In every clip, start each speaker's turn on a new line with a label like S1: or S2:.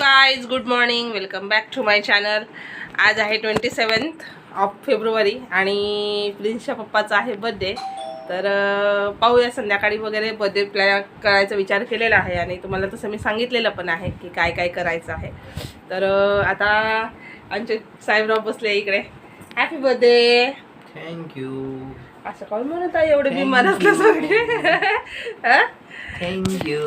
S1: Guys good morning welcome back to my channel आज आहे twenty seventh of February आणि प्रिन्सच्या पप्पाचा आहे बड्डे तर पाहूया संध्याकाळी वगैरे बड्डे प्लॅन करायचा विचार केलेला आहे आणि तुम्हाला तसं मी सांगितलेलं पण आहे की काय काय करायचं आहे. तर आता आमचे साहेबराव बसले इकडे. हॅपी बर्थडे
S2: थँक्यू
S1: असं कोण म्हणत आहे? एवढे बिमार असलं सगळे हा?
S2: थँक्यू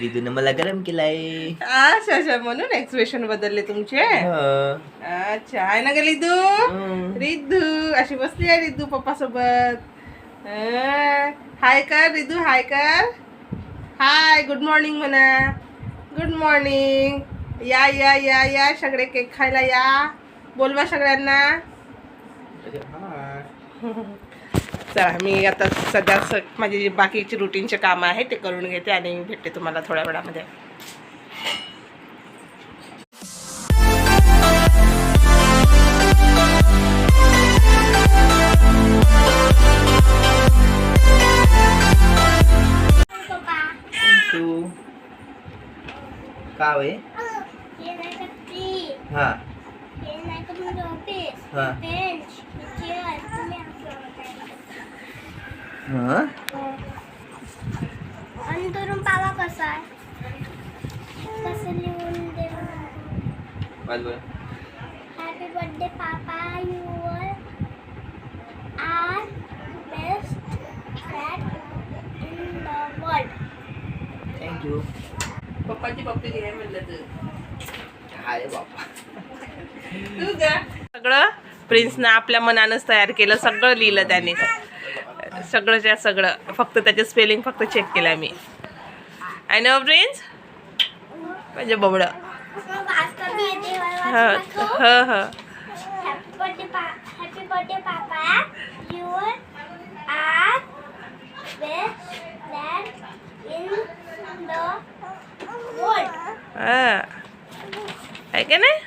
S2: रिदून मला गरम केलाय
S1: अच्छा अच्छा म्हणून एक्सप्रेशन बदलले तुमचे अच्छा आहे ना ग
S2: हम्म.
S1: रिद्धू अशी बसली आहे रिद्धू पप्पा सोबत हाय कर रिद्धू हाय कर हाय गुड मॉर्निंग म्हणा गुड मॉर्निंग या या या या सगळे केक खायला या बोलवा सगळ्यांना चला मी आता सध्या स माझी जी बाकीची रुटीनचे कामं आहे ते करून घेते आणि मी भेटते तुम्हाला थोड्या वेळामध्ये.
S2: थँक्यू का वे? हा हा हा
S3: आणि तरुण पावा कसा आहे? कसं लिहून दे happy birthday papa your are best friend in the world
S2: thank you
S1: पप्पाची पप्पी घे म्हणलं तू.
S2: हाय बापा.
S1: सगळं प्रिन्सनं आपल्या मनानंच तयार केलं सगळं लिहिलं त्याने. सगळंच्या सगळं फक्त त्याचे स्पेलिंग फक्त चेक केलं मी आय नो प्रिन्स म्हणजे बबडं. ह
S3: वाचतो
S1: ह ह.
S3: Happy birthday pa happy birthday papa your are best friend in the world
S1: हा. आहे का नाही?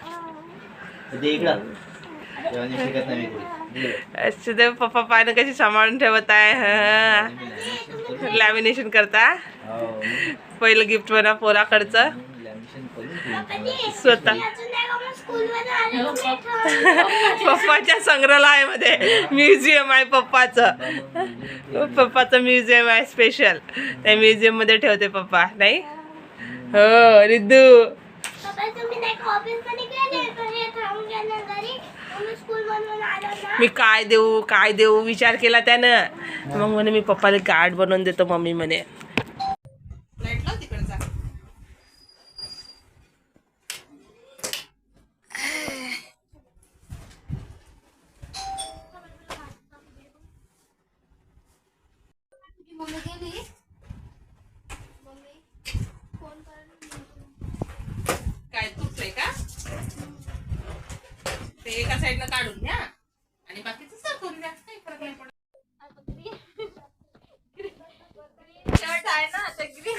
S2: ते
S1: पप्पा पाहिलं कशी सांभाळून ठेवत आहे लॅमिनेशन करता। पहिलं गिफ्ट म्हणा पोराकडचं स्वतः। पप्पाच्या संग्रहालयामध्ये म्युझियम आहे पप्पाचं। पप्पाचं म्युझियम आहे स्पेशल त्या म्युझियममध्ये ठेवते पप्पा नाही? हो रिद्धू।
S3: मी
S1: काय देऊ काय देऊ विचार केला त्यानं. मग म्हणे मी पप्पाला कार्ड बनवून देतो मम्मी म्हणे
S3: मम्मी गेली मम्मी फोन कर
S1: काय तुटलंय का ते एका साईडनं काढून घ्या आणि बाकीचं सर करून द्या. काही फरक नाही पडत.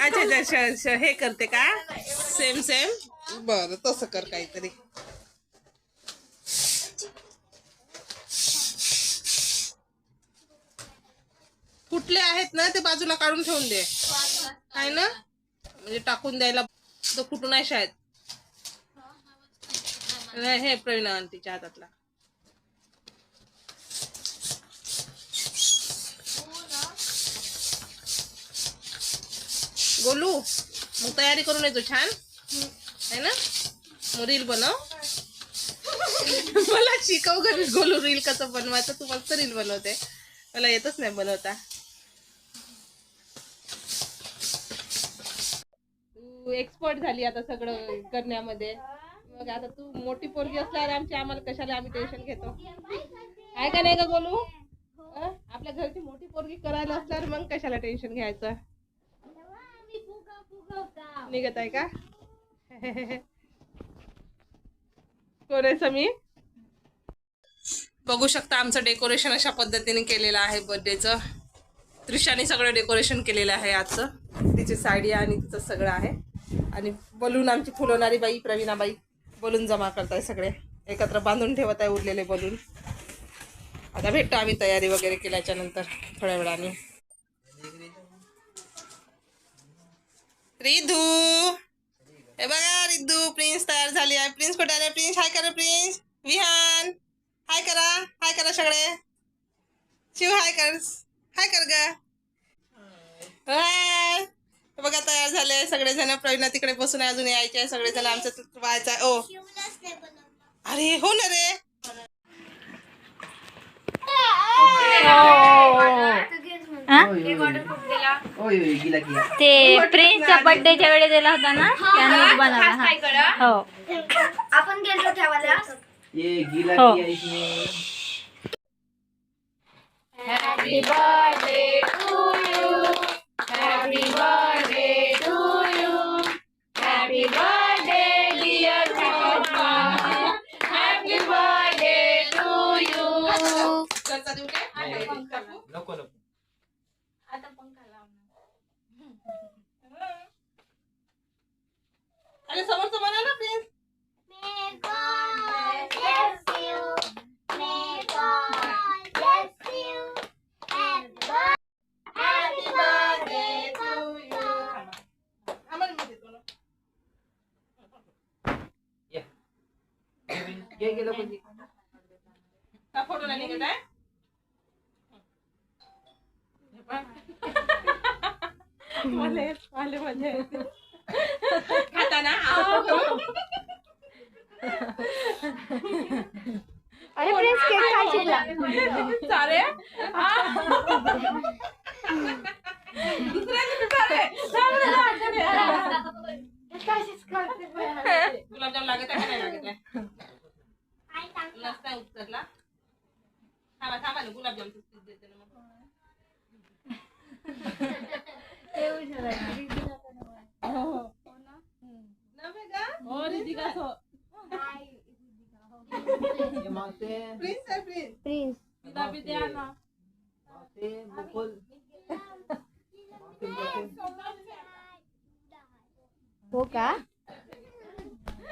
S1: अच्छा अच्छा हे करते का? सेम सेम बरं तसं कर काहीतरी. कुठले आहेत ना ते बाजूला काढून ठेवून दे. आहे ना? म्हणजे टाकून द्यायला. तो कुठून आहे शाळेत? नाही, हे प्रवीण आंटीच्या हातातला. गोलू मग तयारी करून येतो छान. आहे ना? मग रील बनव. मला शिकव घरी गोलू रील कसं बनवायचं. तू मस्त रील बनवते. मला येतच नाही बनवता. तू एक्सपर्ट झाली आता सगळं करण्यामध्ये. मग आता तू मोठी पोरगी असल्यावर आमची आम्हाला कशाला आम्ही टेन्शन घेतो? आहे का नाही का गोलू? आपल्या घरची मोठी पोरगी करायला असल्यावर मग कशाला टेन्शन घ्यायचं? निघत आहे का? कोण आहे समी बघू शकता आमचं डेकोरेशन अशा पद्धतीने केलेलं आहे बर्थडेचं त्रिशाने सगळं डेकोरेशन केलेलं आहे आजचं. तिची साडी आणि तिचं सगळं आहे. आणि बलून आमची फुलवणारी बाई प्रवीणाबाई बलून जमा करताय सगळे. एकत्र बांधून ठेवत आहे उरलेले बलून. आता भेटतो आम्ही तयारी वगैरे केल्याच्यानंतर थोड्या वेळाने. रिधू हे बघा रिद्धू प्रिन्स तयार झाली आहे. प्रिन्स कुठे आले प्रिन्स हाय करा प्रिन्स विहान हाय करा हाय करा सगळे. शिव हाय कर हाय कर ग. हाय बघा तयार झाले सगळेजण. प्रवीणा तिकडे बसून अजून यायचे सगळे सगळेजण. आमचं व्हायचं ओ. अरे हो ना रे. हो.
S2: ओय ओय गिला गिला.
S4: ते प्रिन्सच्या बर्थडेच्या वेळी दिला होता ना? त्याने बनवला हा. हो.
S3: आपण गेलो ठेवायला.
S2: ये गिला
S4: हो.
S2: किया इसने
S1: घरचा देऊ काय? काकू?
S2: नको नको
S1: अरे समोरचं म्हणा ना prince
S3: May God bless you. May God bless you. Happy birthday. Happy birthday to you.
S1: आम्हाला मी देतो ना.
S2: ये गेलो कोणी
S1: का फोटो नाही निघत आहे. खाताना.
S4: अरे प्रिन्स केक काय
S1: चाले. गुलाबजाम लागत आहे का नाही लागत आहे?
S3: काय?
S1: नसता उत्तरला थांबा थांबा ना गुलाबजामचं पीस देते ना मग. नव्हे का? हो, रितिका
S2: मावते.
S1: प्रिन्स आहे प्रिन्स
S4: प्रिन्स
S1: तिला बी द्या ना.
S4: हो का?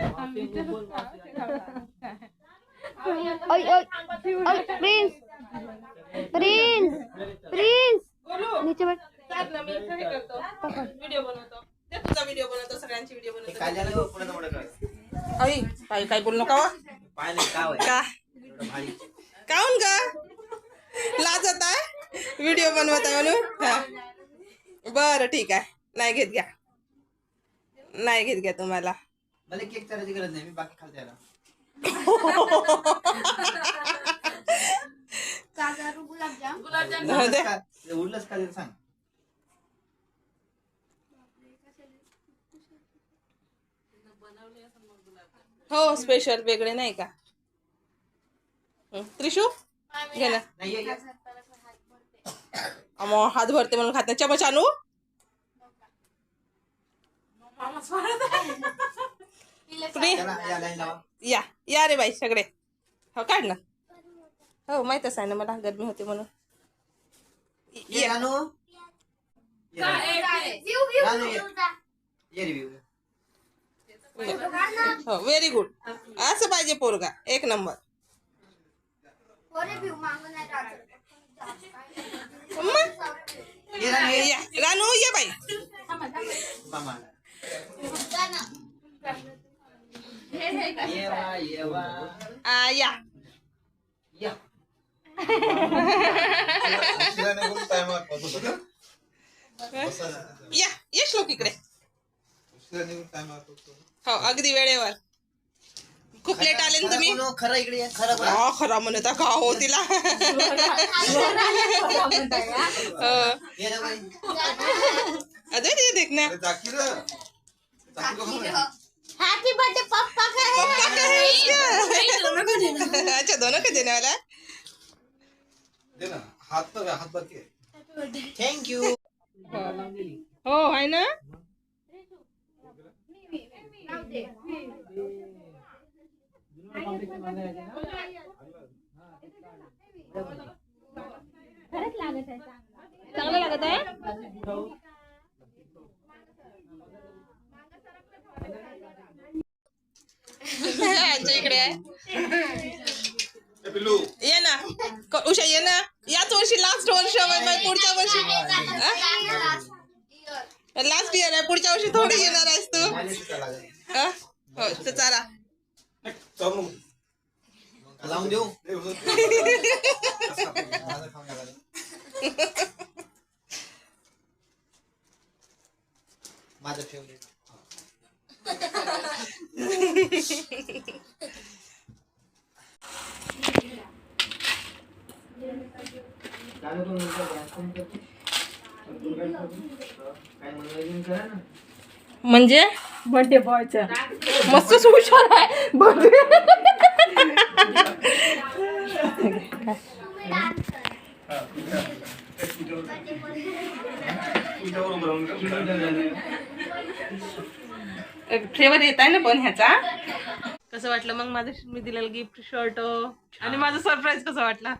S2: मावते मुकुल मावते
S4: ओय ओय ओय प्रिन्स प्रिन्स प्रिन्स
S1: बोलू
S4: नीचे बैठ
S1: चाल ना मी इथं हे करतो व्हिडिओ बनवतो ते तुझा व्हिडिओ बनवतो सगळ्यांची व्हिडिओ
S2: ते
S1: बनवतो
S2: काल्याला पुढे मोठं कर
S1: आई काय काय बोलू नका हो.
S2: पाहिलं का होय
S1: का
S2: एवढं भारी
S1: काऊन का लाजत आहे व्हिडिओ बनवत आहे म्हणून हा बरं ठीक आहे नाही घेत घ्या नाही घेत घ्या तुम्हाला
S2: मला केक करायची गरज नाही मी बाकी
S1: हो दे.
S2: उरलंच का ते सांग.
S1: हो स्पेशल वेगळे नाही का? हं, त्रिशू घे ना.
S2: नाही ये, ये.
S1: मग हात भरते. म्हणून खात नाही. चमच आणू प्रि-
S2: चला या लाईन लावा
S1: या या रे बाई सगळे. हो काढ ना. हो माहीतच आहे ना मला गरमी होते म्हणून.
S2: ये रानू. ये रानू. रानू ये. ये रे विऊ.
S1: हो व्हेरी गुड असं पाहिजे पोरगा. एक नंबर. मग?
S2: ये रानू ये.
S1: या. रानू ये बाई.
S2: मामा.
S1: आ, या.
S2: या.
S1: या ये श्लोक इकडे. हो अगदी वेळेवर. खूप लेट आले ना तुम्ही?
S2: खरं खरं इकडे ये, खरं बोला.
S1: हा खरा म्हणत का हो. तिला. अरे देख ना.
S3: हॅपी बर्थडे पप्पा का
S1: पप्पा का है इसका? दोनों को देना अच्छा दोनों का देने वाला है।
S5: हाथ पर हाथ पर के।
S2: थँक यू
S1: हो है ना? चांगलं लागत आहे। इकडे आहे ये ना क- उषा ये ना याच वर्षी लास्ट वर्ष पुढच्या वर्षी लास्ट इयर आहे पुढच्या वर्षी थोडी येणार आहेस तू. हा? हो तर चाला.
S2: लावून देऊ?
S1: म्हणजे?
S4: बर्थडे बॉयचा
S1: मस्त हुशार आहे. फ्लेवर येत आहे ना पण ह्याचा? कसं वाटलं मग माझं मी दिलेलं गिफ्ट शर्ट आणि माझं सरप्राईज कसं वाटला?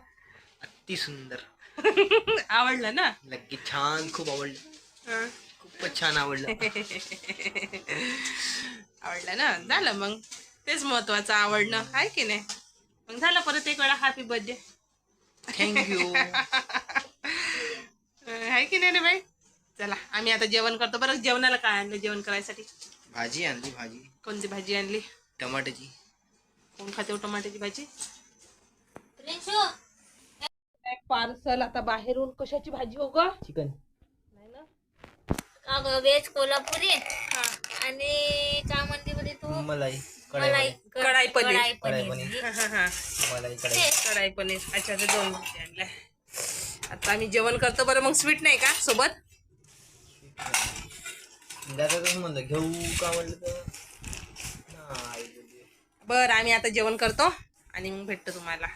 S2: अति सुंदर.
S1: आवडलं ना?
S2: नक्की छान खूप आवडलं.
S1: हं.
S2: खूपच छान आवडलं.
S1: आवडलं ना? झालं मग. तेच महत्वाचं आवडणं आहे की नाही? मग झालं परत एक वेळा हॅपी बर्थडे
S2: थँक्यू
S1: आहे की नाही रे बाई? चला आम्ही आता जेवण करतो. बरं जेवणाला काय आणलं जेवण करायसाठी?
S2: भाजी आणली भाजी.
S1: कोणती भाजी आणली?
S2: टमाट्याची.
S1: कोण खाते हो टमाट्याची भाजी? पार्सल आता बाहेरून कशाची भाजी हो ग?
S2: चिकन
S4: अगं व्हेज कोल्हापुरी. आणि काय म्हणते बरे तू?
S2: मलाई
S4: मलाई
S1: कढाई पनीर.
S4: कढाई
S2: कढाई
S4: पनीर.
S2: पनीर.
S1: हा, हा, हा.
S2: मलाई कढाई.
S1: कढाई पनीर. अच्छा ते दोन आणल्या. आता आम्ही जेवण करतो बरं मग स्वीट नाही का? सोबत?
S2: म्हणलं घेऊ का? म्हणलं तर. नाही बोलली.
S1: बरं आम्ही आता जेवण करतो आणि मग भेटतो तुम्हाला.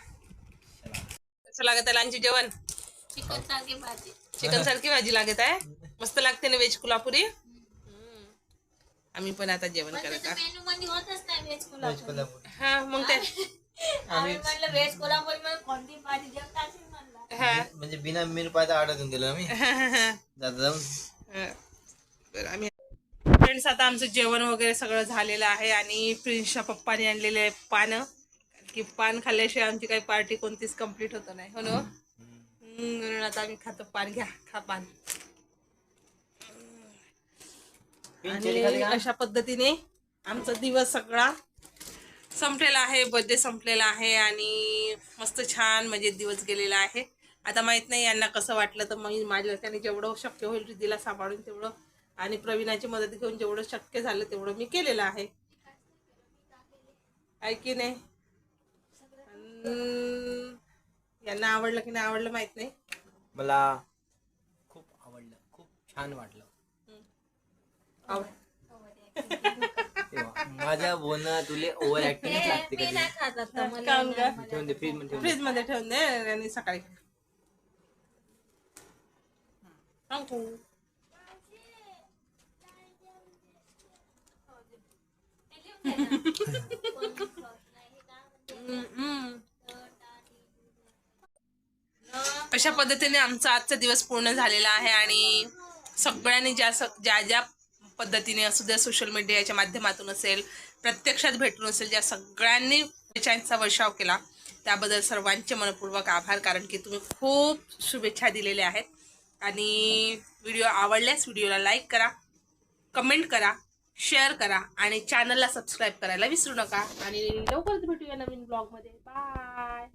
S1: कसं लागत आहे लांची जेवण?
S4: चिकन सारखी भाजी.
S1: चिकन सारखी भाजी लागत आहे? मस्त लागते ना व्हेज कोल्हापुरी? हम्म. आम्ही पण आता जेवण करत आहोत.
S4: मेनू मध्ये होतच नाही व्हेज
S2: व्हेज
S4: कोल्हापुरी.
S2: कोल्हापूर.
S1: हा मग ते
S4: आम्ही म्हणलं व्हेज कोल्हापुरी मध्ये कोणती भाजी जेवताची म्हणलं.
S1: हा.
S2: म्हणजे बिना मेनू पाहता ऑर्डर देऊन दिलं आम्ही जाता जाऊन.
S1: बरं आम्ही फ्रेंड्स आता आमचं जेवण वगैरे सगळं झालेलं आहे आणि प्रिन्सच्या पप्पाने आणलेले आहे पानं की पान खाल्ल्याशिवाय आमची काही पार्टी कोणतीच कंप्लीट होत नाही. हो ना? हम्म, म्हणून आता आम्ही खातो पान घ्या खा पान. आणि अशा पद्धतीने आमचा दिवस सगळा संपलेला आहे बर्थडे संपलेला आहे आणि मस्त छान म्हणजे दिवस गेलेला आहे. आता माहीत नाही यांना कसं वाटलं तर मग माझ्या त्याने जेवढं शक्य होईल रिद्धीला सांभाळून तेवढं आणि प्रवीणाची मदत घेऊन जेवढं शक्य झालं तेवढं मी केलेलं आहे. आहे की नाही? यांना आवडलं की नाही आवडलं माहीत नाही.
S2: मला खूप आवडलं खूप छान वाटलं. माझ्या बोलणं तुले ओव्हर ऍक्टिंग लागते
S4: मी
S2: कधी
S4: नाही खात आता मला
S1: काहून का?
S2: ठेवून दे फ्रीजमध्ये ठेवून
S1: फ्रीजमध्ये ठेवून दे आणि सकाळी खा. सांगू. हम्म. अशा पद्धतीने आमचा आजचा दिवस पूर्ण झालेला आहे आणि सगळ्यांनी ज्या स- ज्या ज्या पद्धतीने असू द्या सोशल मीडियाच्या माध्यमातून असेल प्रत्यक्षात भेटून असेल ज्या सगळ्यांनी शुभेच्छांचा वर्षाव केला त्याबद्दल सर्वांचे मनपूर्वक आभार. कारण की तुम्ही खूप शुभेच्छा दिलेल्या आहेत. आणि व्हिडिओ आवडल्यास व्हिडिओला लाईक करा कमेंट करा शेअर करा आणि चॅनलला सबस्क्राईब करायला विसरू नका. आणि लवकरच भेटूया नवीन ब्लॉगमध्ये बाय